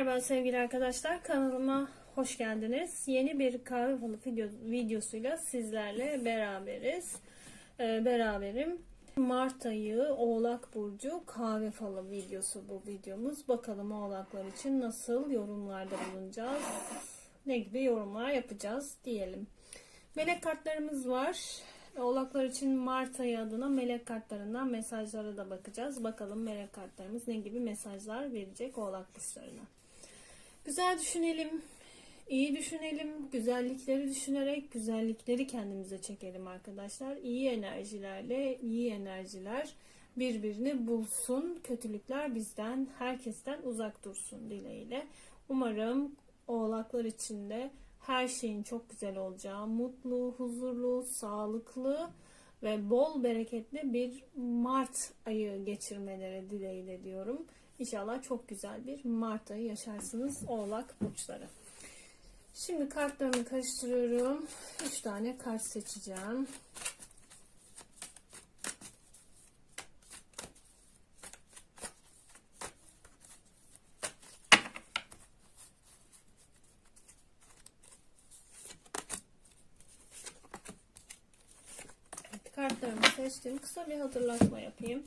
Merhaba sevgili arkadaşlar kanalıma hoş geldiniz. Yeni bir kahve falı video, videosuyla sizlerle beraberiz. Ee, beraberim. Mart ayı Oğlak Burcu kahve falı videosu bu videomuz. Bakalım oğlaklar için nasıl yorumlarda bulunacağız. Ne gibi yorumlar yapacağız diyelim. Melek kartlarımız var. Oğlaklar için Mart ayı adına melek kartlarından mesajlara da bakacağız. Bakalım melek kartlarımız ne gibi mesajlar verecek oğlak burçlarına. Güzel düşünelim, iyi düşünelim, güzellikleri düşünerek güzellikleri kendimize çekelim arkadaşlar. İyi enerjilerle iyi enerjiler birbirini bulsun. Kötülükler bizden, herkesten uzak dursun dileğiyle. Umarım oğlaklar için de her şeyin çok güzel olacağı, mutlu, huzurlu, sağlıklı ve bol bereketli bir Mart ayı geçirmeleri dileğiyle diyorum. İnşallah çok güzel bir Mart ayı yaşarsınız Oğlak burçları. Şimdi kartlarımı karıştırıyorum. 3 tane kart seçeceğim. Evet, kartlarımı seçtim. Kısa bir hatırlatma yapayım.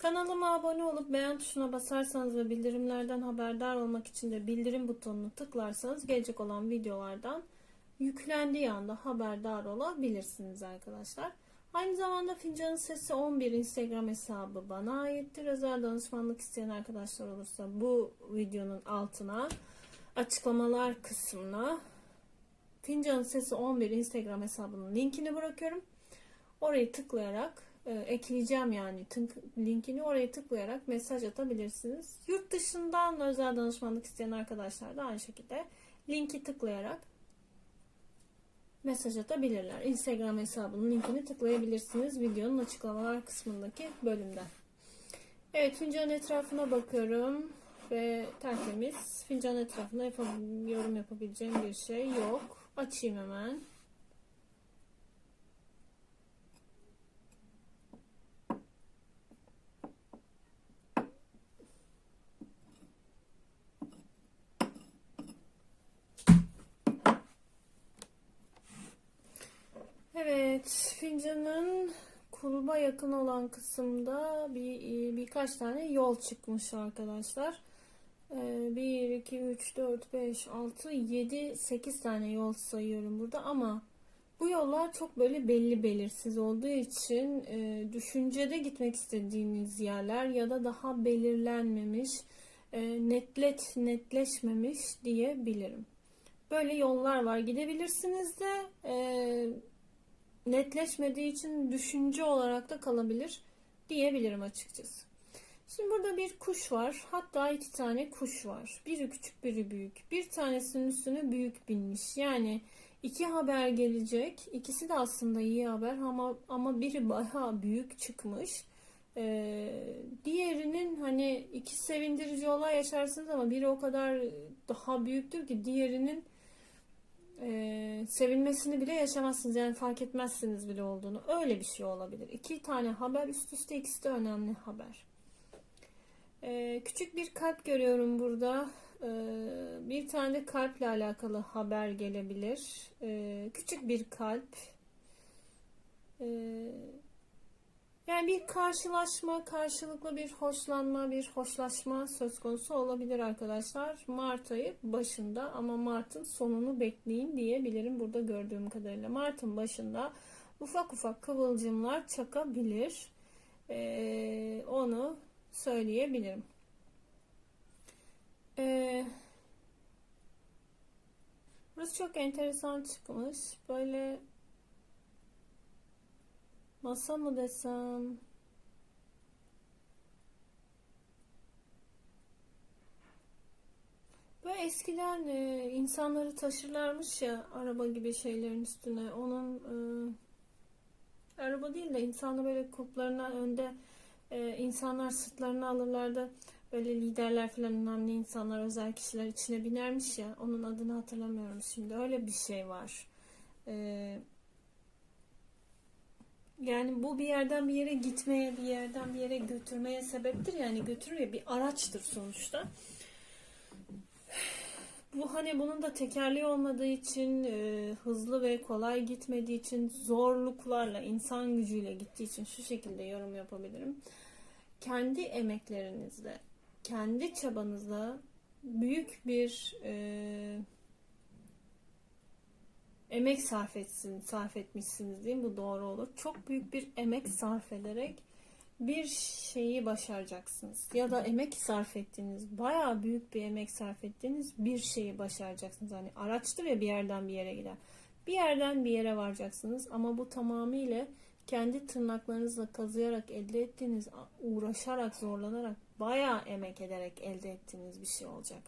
Kanalıma abone olup beğen tuşuna basarsanız ve bildirimlerden haberdar olmak için de bildirim butonunu tıklarsanız gelecek olan videolardan yüklendiği anda haberdar olabilirsiniz arkadaşlar. Aynı zamanda Fincanın Sesi 11 Instagram hesabı bana aittir. Özel danışmanlık isteyen arkadaşlar olursa bu videonun altına açıklamalar kısmına Fincanın Sesi 11 Instagram hesabının linkini bırakıyorum. Orayı tıklayarak e, ekleyeceğim yani linkini oraya tıklayarak mesaj atabilirsiniz. Yurt dışından özel danışmanlık isteyen arkadaşlar da aynı şekilde linki tıklayarak mesaj atabilirler. Instagram hesabının linkini tıklayabilirsiniz videonun açıklamalar kısmındaki bölümden. Evet fincan etrafına bakıyorum ve tertemiz. Fincan etrafında yap yorum yapabileceğim bir şey yok. Açayım hemen. Evet, fincanın kulba yakın olan kısımda bir birkaç tane yol çıkmış arkadaşlar. 1, 2, 3, 4, 5, 6, 7, 8 tane yol sayıyorum burada ama bu yollar çok böyle belli belirsiz olduğu için e, düşüncede gitmek istediğiniz yerler ya da daha belirlenmemiş, e, netlet netleşmemiş diyebilirim. Böyle yollar var. Gidebilirsiniz de e, netleşmediği için düşünce olarak da kalabilir diyebilirim açıkçası. Şimdi burada bir kuş var. Hatta iki tane kuş var. Biri küçük biri büyük. Bir tanesinin üstüne büyük binmiş. Yani iki haber gelecek. İkisi de aslında iyi haber ama ama biri bayağı büyük çıkmış. Ee, diğerinin hani iki sevindirici olay yaşarsınız ama biri o kadar daha büyüktür ki diğerinin e, sevilmesini bile yaşamazsınız. Yani fark etmezsiniz bile olduğunu. Öyle bir şey olabilir. İki tane haber üst üste ikisi de önemli haber. E, küçük bir kalp görüyorum burada. E, bir tane de kalple alakalı haber gelebilir. E, küçük bir kalp. E, yani bir karşılaşma, karşılıklı bir hoşlanma, bir hoşlaşma söz konusu olabilir arkadaşlar. Mart ayı başında ama Mart'ın sonunu bekleyin diyebilirim burada gördüğüm kadarıyla. Mart'ın başında ufak ufak kıvılcımlar çakabilir. Ee, onu söyleyebilirim. Ee, burası çok enteresan çıkmış. Böyle Masa mı desem? Böyle eskiden e, insanları taşırlarmış ya araba gibi şeylerin üstüne. Onun e, araba değil de insanı böyle kuplarına önde e, insanlar sırtlarına alırlardı. Böyle liderler falan önemli insanlar, özel kişiler içine binermiş ya. Onun adını hatırlamıyorum şimdi. Öyle bir şey var. Eee yani bu bir yerden bir yere gitmeye, bir yerden bir yere götürmeye sebeptir. Yani götürüyor bir araçtır sonuçta. Bu hani bunun da tekerleği olmadığı için, e, hızlı ve kolay gitmediği için, zorluklarla, insan gücüyle gittiği için şu şekilde yorum yapabilirim. Kendi emeklerinizle, kendi çabanızla büyük bir e, emek sarf etsin, sarf etmişsiniz diyeyim bu doğru olur. Çok büyük bir emek sarf ederek bir şeyi başaracaksınız. Ya da emek sarf ettiğiniz, bayağı büyük bir emek sarf ettiğiniz bir şeyi başaracaksınız. Hani araçtır ya bir yerden bir yere gider. Bir yerden bir yere varacaksınız ama bu tamamıyla kendi tırnaklarınızla kazıyarak elde ettiğiniz, uğraşarak, zorlanarak, bayağı emek ederek elde ettiğiniz bir şey olacak.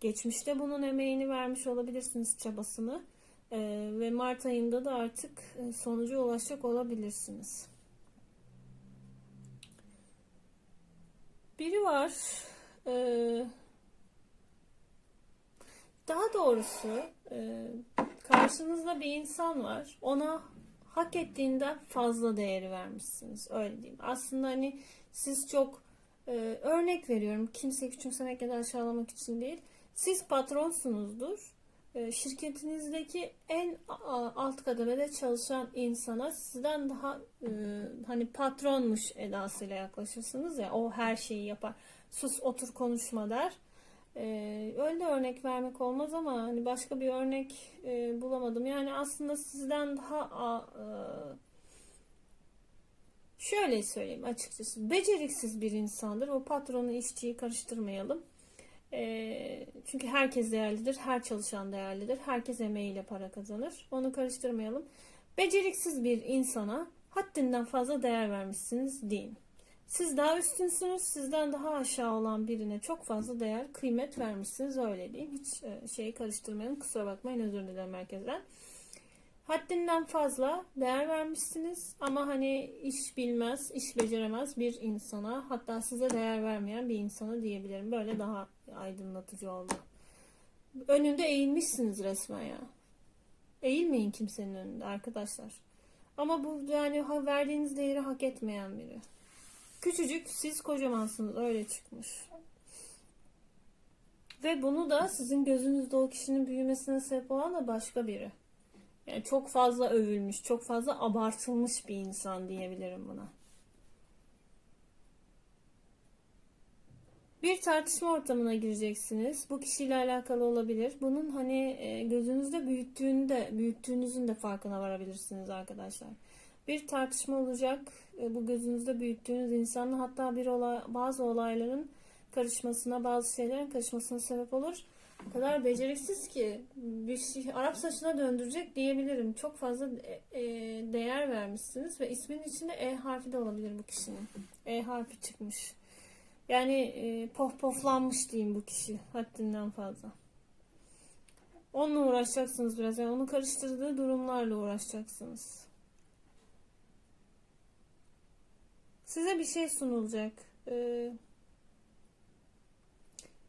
Geçmişte bunun emeğini vermiş olabilirsiniz, çabasını. Ee, ve Mart ayında da artık e, sonuca ulaşacak olabilirsiniz. Biri var. Ee, daha doğrusu e, karşınızda bir insan var. Ona hak ettiğinden fazla değeri vermişsiniz. Öyle diyeyim. Aslında hani siz çok e, örnek veriyorum. Kimseyi küçümsemek ya da aşağılamak için değil. Siz patronsunuzdur. E, şirketinizdeki en alt kademede çalışan insana sizden daha e, hani patronmuş edasıyla yaklaşırsınız ya o her şeyi yapar. Sus otur konuşma der. E, öyle örnek vermek olmaz ama hani başka bir örnek e, bulamadım. Yani aslında sizden daha e, şöyle söyleyeyim açıkçası beceriksiz bir insandır. O patronu işçiyi karıştırmayalım. E, çünkü herkes değerlidir, her çalışan değerlidir, herkes emeğiyle para kazanır. Onu karıştırmayalım. Beceriksiz bir insana haddinden fazla değer vermişsiniz deyin. Siz daha üstünsünüz, sizden daha aşağı olan birine çok fazla değer, kıymet vermişsiniz öyle diyeyim. Hiç e, şeyi karıştırmayalım, kusura bakmayın özür dilerim herkesten. Haddinden fazla değer vermişsiniz ama hani iş bilmez, iş beceremez bir insana hatta size değer vermeyen bir insana diyebilirim. Böyle daha aydınlatıcı oldu. Önünde eğilmişsiniz resmen ya. Eğilmeyin kimsenin önünde arkadaşlar. Ama bu yani verdiğiniz değeri hak etmeyen biri. Küçücük siz kocamansınız öyle çıkmış. Ve bunu da sizin gözünüzde o kişinin büyümesine sebep olan da başka biri. Yani çok fazla övülmüş, çok fazla abartılmış bir insan diyebilirim buna. Bir tartışma ortamına gireceksiniz. Bu kişiyle alakalı olabilir. Bunun hani e, gözünüzde büyüttüğünü de, büyüttüğünüzün de farkına varabilirsiniz arkadaşlar. Bir tartışma olacak. E, Bu gözünüzde büyüttüğünüz insanla hatta bir olay, bazı olayların karışmasına, bazı şeylerin karışmasına sebep olur. O kadar beceriksiz ki bir şey Arap saçına döndürecek diyebilirim. Çok fazla e, e, değer vermişsiniz ve isminin içinde E harfi de olabilir bu kişinin. E harfi çıkmış. Yani e, pof poflanmış diyeyim bu kişi haddinden fazla. Onunla uğraşacaksınız biraz. Yani onu karıştırdığı durumlarla uğraşacaksınız. Size bir şey sunulacak. Ee,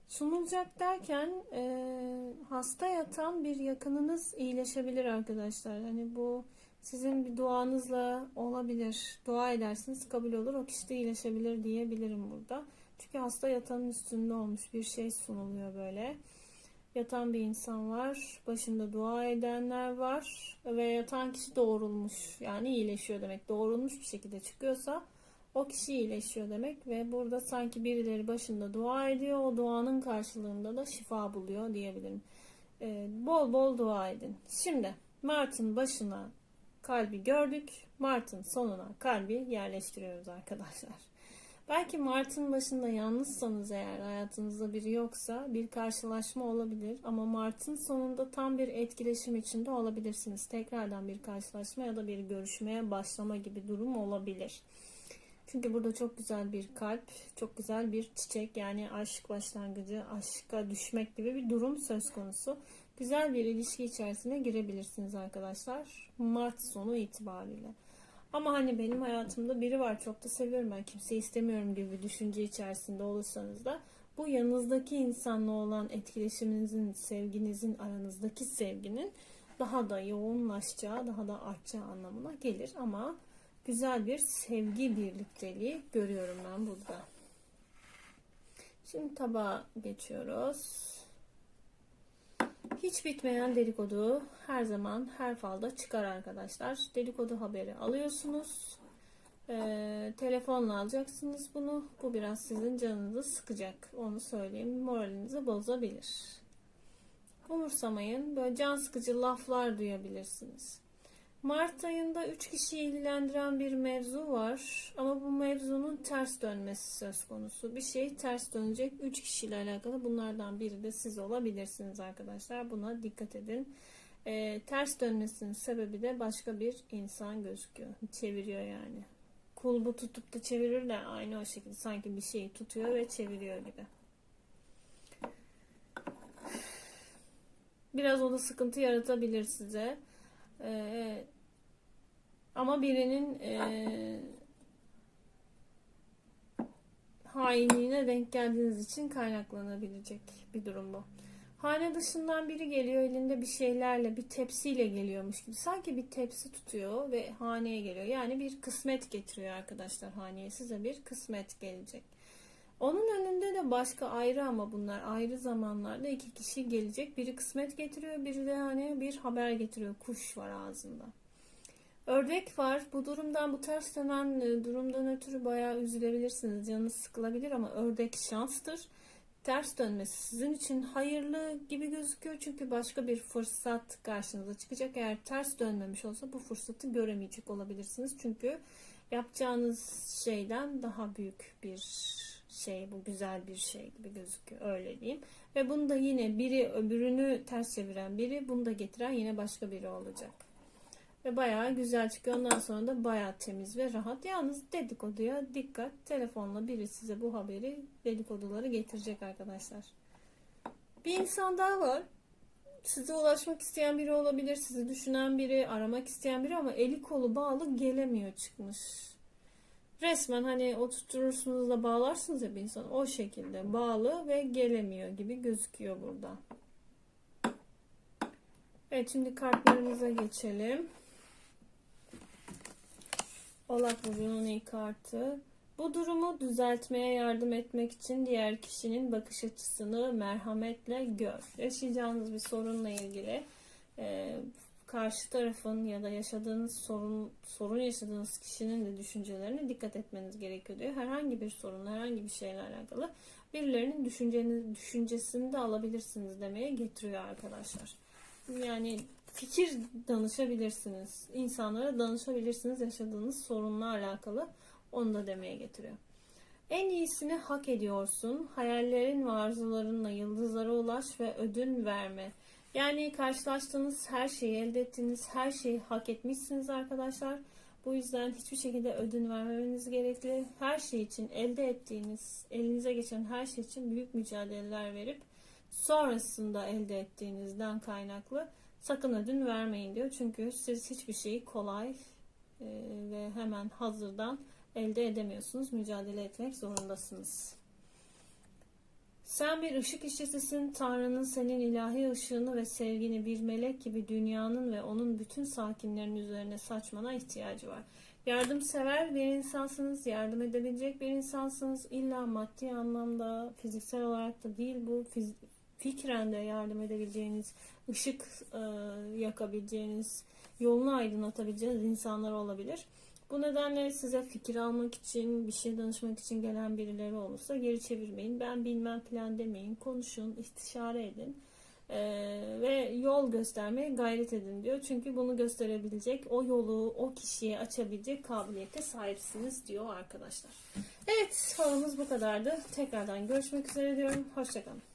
sunulacak derken e, hasta yatan bir yakınınız iyileşebilir arkadaşlar. Hani bu sizin bir duanızla olabilir. Dua edersiniz kabul olur. O kişi de iyileşebilir diyebilirim burada. Çünkü hasta yatanın üstünde olmuş bir şey sunuluyor böyle. Yatan bir insan var. Başında dua edenler var. Ve yatan kişi doğrulmuş. Yani iyileşiyor demek. Doğrulmuş bir şekilde çıkıyorsa o kişi iyileşiyor demek. Ve burada sanki birileri başında dua ediyor. O duanın karşılığında da şifa buluyor diyebilirim. Ee, bol bol dua edin. Şimdi Mart'ın başına kalbi gördük. Mart'ın sonuna kalbi yerleştiriyoruz arkadaşlar. Belki Mart'ın başında yalnızsanız eğer hayatınızda biri yoksa bir karşılaşma olabilir ama Mart'ın sonunda tam bir etkileşim içinde olabilirsiniz. Tekrardan bir karşılaşma ya da bir görüşmeye başlama gibi durum olabilir. Çünkü burada çok güzel bir kalp, çok güzel bir çiçek yani aşk başlangıcı, aşka düşmek gibi bir durum söz konusu. Güzel bir ilişki içerisine girebilirsiniz arkadaşlar. Mart sonu itibariyle. Ama hani benim hayatımda biri var çok da seviyorum ben kimseyi istemiyorum gibi bir düşünce içerisinde olursanız da bu yanınızdaki insanla olan etkileşiminizin, sevginizin, aranızdaki sevginin daha da yoğunlaşacağı, daha da artacağı anlamına gelir. Ama güzel bir sevgi birlikteliği görüyorum ben burada. Şimdi tabağa geçiyoruz. Hiç bitmeyen dedikodu her zaman her falda çıkar arkadaşlar. Dedikodu haberi alıyorsunuz. Ee, telefonla alacaksınız bunu. Bu biraz sizin canınızı sıkacak. Onu söyleyeyim. Moralinizi bozabilir. Umursamayın. Böyle can sıkıcı laflar duyabilirsiniz. Mart ayında 3 kişiyi ilgilendiren bir mevzu var. Ama bu mevzunun ters dönmesi söz konusu. Bir şey ters dönecek 3 kişiyle alakalı. Bunlardan biri de siz olabilirsiniz arkadaşlar. Buna dikkat edin. Ee, ters dönmesinin sebebi de başka bir insan gözüküyor. Çeviriyor yani. Kulbu tutup da çevirir de aynı o şekilde sanki bir şeyi tutuyor ve çeviriyor gibi. Biraz o da sıkıntı yaratabilir size. Ee, ama birinin e, hainliğine denk geldiğiniz için kaynaklanabilecek bir durum bu. Hane dışından biri geliyor elinde bir şeylerle, bir tepsiyle geliyormuş gibi. Sanki bir tepsi tutuyor ve haneye geliyor. Yani bir kısmet getiriyor arkadaşlar haneye. Size bir kısmet gelecek. Onun önünde de başka ayrı ama bunlar ayrı zamanlarda iki kişi gelecek. Biri kısmet getiriyor, biri de hani bir haber getiriyor. Kuş var ağzında. Ördek var. Bu durumdan, bu ters dönen e, durumdan ötürü bayağı üzülebilirsiniz. Canınız sıkılabilir ama ördek şanstır. Ters dönmesi sizin için hayırlı gibi gözüküyor. Çünkü başka bir fırsat karşınıza çıkacak. Eğer ters dönmemiş olsa bu fırsatı göremeyecek olabilirsiniz. Çünkü yapacağınız şeyden daha büyük bir şey bu güzel bir şey gibi gözüküyor öyle diyeyim. Ve bunu da yine biri öbürünü ters çeviren biri bunu da getiren yine başka biri olacak. Ve bayağı güzel çıkıyor. Ondan sonra da bayağı temiz ve rahat. Yalnız dedikoduya dikkat. Telefonla biri size bu haberi dedikoduları getirecek arkadaşlar. Bir insan daha var. Size ulaşmak isteyen biri olabilir. Sizi düşünen biri, aramak isteyen biri ama eli kolu bağlı gelemiyor çıkmış. Resmen hani oturtursunuz da bağlarsınız ya bir insan. O şekilde bağlı ve gelemiyor gibi gözüküyor burada. Evet şimdi kartlarımıza geçelim. Oğlak Burcu'nun ilk kartı. Bu durumu düzeltmeye yardım etmek için diğer kişinin bakış açısını merhametle gör. Yaşayacağınız bir sorunla ilgili e, karşı tarafın ya da yaşadığınız sorun sorun yaşadığınız kişinin de düşüncelerine dikkat etmeniz gerekiyor diyor. Herhangi bir sorun, herhangi bir şeyle alakalı birilerinin düşünceniz, düşüncesini de alabilirsiniz demeye getiriyor arkadaşlar. Yani fikir danışabilirsiniz. İnsanlara danışabilirsiniz yaşadığınız sorunla alakalı. Onu da demeye getiriyor. En iyisini hak ediyorsun. Hayallerin ve arzularınla yıldızlara ulaş ve ödün verme. Yani karşılaştığınız her şeyi, elde ettiğiniz her şeyi hak etmişsiniz arkadaşlar. Bu yüzden hiçbir şekilde ödün vermemeniz gerekli. Her şey için elde ettiğiniz, elinize geçen her şey için büyük mücadeleler verip sonrasında elde ettiğinizden kaynaklı sakın ödün vermeyin diyor. Çünkü siz hiçbir şeyi kolay e, ve hemen hazırdan elde edemiyorsunuz. Mücadele etmek zorundasınız. Sen bir ışık işçisisin. Tanrı'nın senin ilahi ışığını ve sevgini bir melek gibi dünyanın ve onun bütün sakinlerin üzerine saçmana ihtiyacı var. Yardımsever bir insansınız, yardım edebilecek bir insansınız. İlla maddi anlamda, fiziksel olarak da değil bu fikren de yardım edebileceğiniz, ışık e, yakabileceğiniz, yolunu aydınlatabileceğiniz insanlar olabilir. Bu nedenle size fikir almak için, bir şey danışmak için gelen birileri olursa geri çevirmeyin. Ben bilmem plan demeyin. Konuşun, istişare edin. Ee, ve yol göstermeye gayret edin diyor. Çünkü bunu gösterebilecek, o yolu o kişiye açabilecek kabiliyete sahipsiniz diyor arkadaşlar. Evet, falımız bu kadardı. Tekrardan görüşmek üzere diyorum. Hoşçakalın.